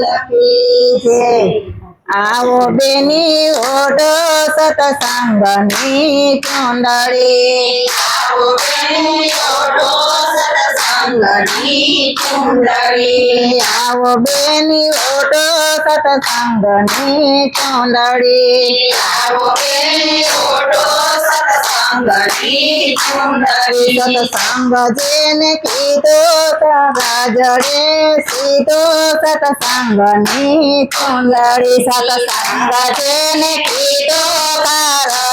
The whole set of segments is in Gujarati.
લખી છે આવો બેની ઓઢો સતસંગની કુંડળી. આવો બેની ઓઢો સતસંગની ચુંદડી આવો બેની ઓઢો સતસંગની ચુંદડી. આવો બેની ઓઢો સતસંગની ચુંદડી. સતસંગ જેને કીધો ગાજડે સીધો સતસંગની ચુંદડી સતસંગ જેને કીધો કારજડે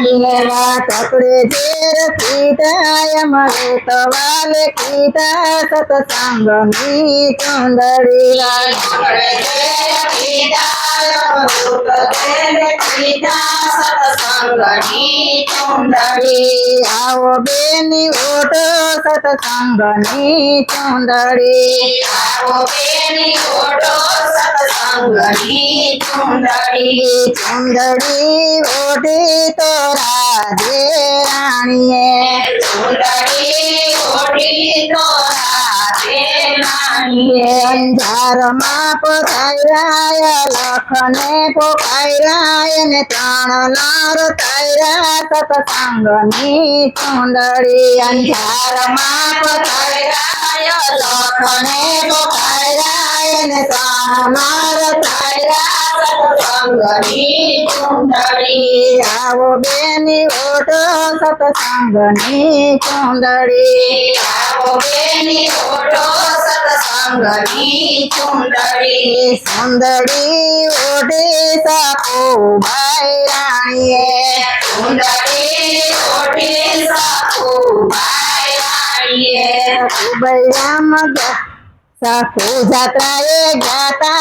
ದಾಂಡೇವಾ ಕಪಡೆ ತೇರ ಸೀತಾಯ ಮರೆ ತವಾಲ ಕೀತ ಸತ ಸಂಗ ನೀ ಚಂದರಿ आओ बेनी ओटो सतसंग नी चौंदड़ी आओ बेनी ओटो सतसंग नी સતસંગની ચુંદડી ચુંદડી ઓઢી તો રાજે રાણીએ ચુંદડી ઓઢી તો રાજે રાણીએ અંધારમાં પધાર્યા લખને પોકાર્યા ને ત્રણ નાર તાર્યા સતસંગની ચુંદડી અંધારમાં પધાર્યા લખને પોકાર્યા ને ત્રણ નાર તાર્યા સતસંગની ચુંદડી આવો બેની ઓઢો સતસંગની ચુંદડી આવો બેની ઓઢો સતસંગની ચુંદડી સુંદડી ઓઢે સાકો ભાઈ રાણીએ સુંદડી ઓઢે સાકો ભાઈ રાણીએ ઉબૈયામાં ગયા સાસુ જાત્રાએ ગાતા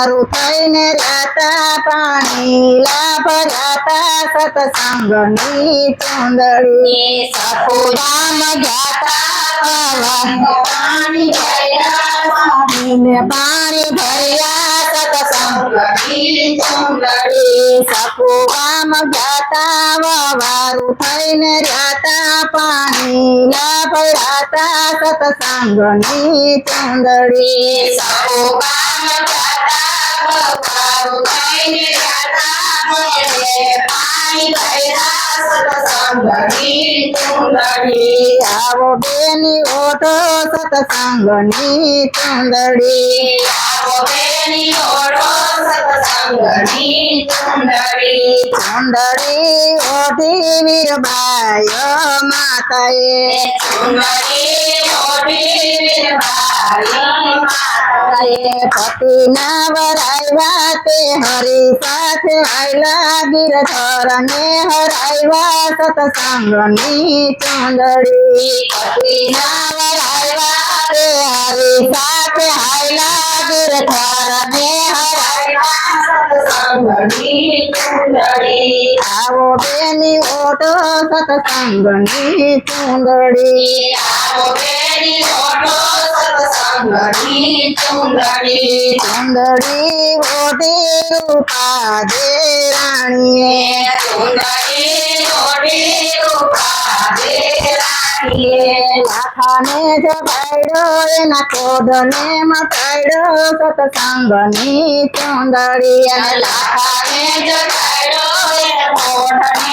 વાવારું થઈને રાતા પાણી લાભ રાતા સતસંગની ચુંદડી સાસુ રામ ગાતા વાવા પાણી ભર્યા પાણી ભર્યા રામ ગાતા વાવારું થઈને રાતા પાણી લાભ રાતા સતસંગની ચંદડી સૌ ગામ ગાતા વવારું થઈને રાતા પાણી ચુંદડી આવો બેની ઓઢો સતસંગની ચુંદડી ચુંદડી ઓઢી વીરબાયો માતાએ ચુંદડી ઓઢી વીરબાયો માતાએ પતિના વરાવ્યા તે હરી સાથે આયલા ગિરધર ને હરાવ્યા સતસંગની ચુંદડી. પતિના વરાવ્યા તે હરી સાથે આયલા ગિરધર ને હરાવ્યા સતસંગની ચુંદડી આવો બેની ઓટો સતસંગની ચુંદડી આવો ચુંદડી. ચુંદડી ઓટી રૂપા દે રાણીએ. ચુંદડી રાણીએ લાખાને જગાડ્યો એના કોદને મટાડ્યો સતસંગની ચુંદડી અને લાખાને જગાડ્યો એના કોદને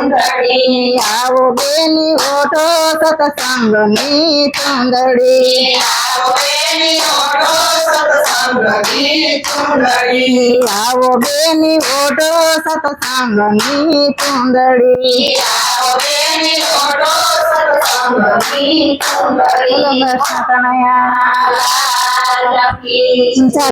ચુંદડી. આવો બેની ઓઢો, સતસંગની ચુંદડી. આવો બેની ઓઢો ચુંદડી આવો બેની ઓટો સતસંગની ચુંદડી આવો બેની ઓટો સતસંગની ચુંદડી કનૈયા